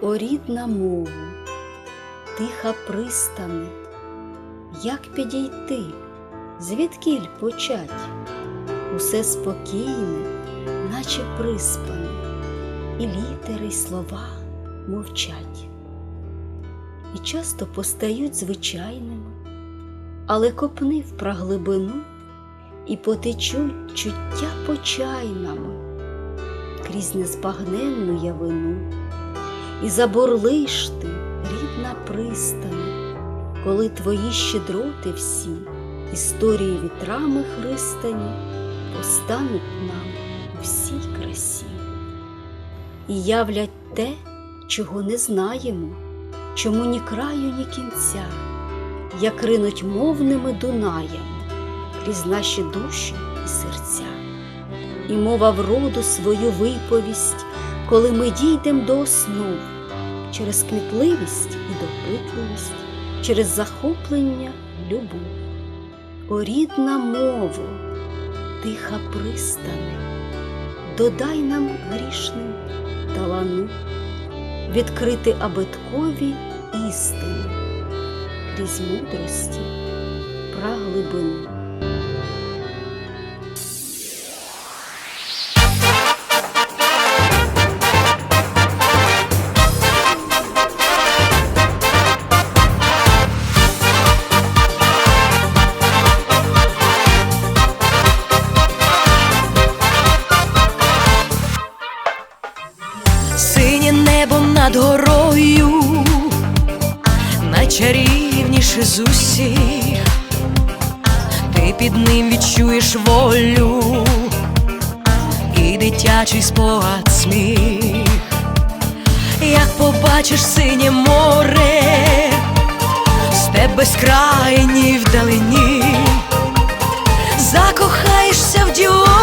О рідна мову, тиха пристане, як підійти, звідкіль почать? Усе спокійне, наче приспане, і літери, й слова мовчать. І часто постають звичайними, але копни в праглибину і потечуть чуття почайнами крізь незбагненну явину. І забурлиш ти, рідна пристане, коли твої щедроти всі, історії вітрами христані, постануть нам у всій красі. І являть те, чого не знаємо, чому ні краю, ні кінця, як ринуть мовними дунаями крізь наші душі і серця. І мова вроду свою виповість, коли ми дійдем до основ, через кмітливість і допитливість, через захоплення любов. О рідна мову, тиха пристане, додай нам грішним талану, відкрити абиткові істини крізь мудрості праглибину. Над горою, найчарівніше з усіх, ти під ним відчуєш волю і дитячий спогад сміх, як побачиш синє море, степ безкрайній вдалині, закохаєшся в дівочі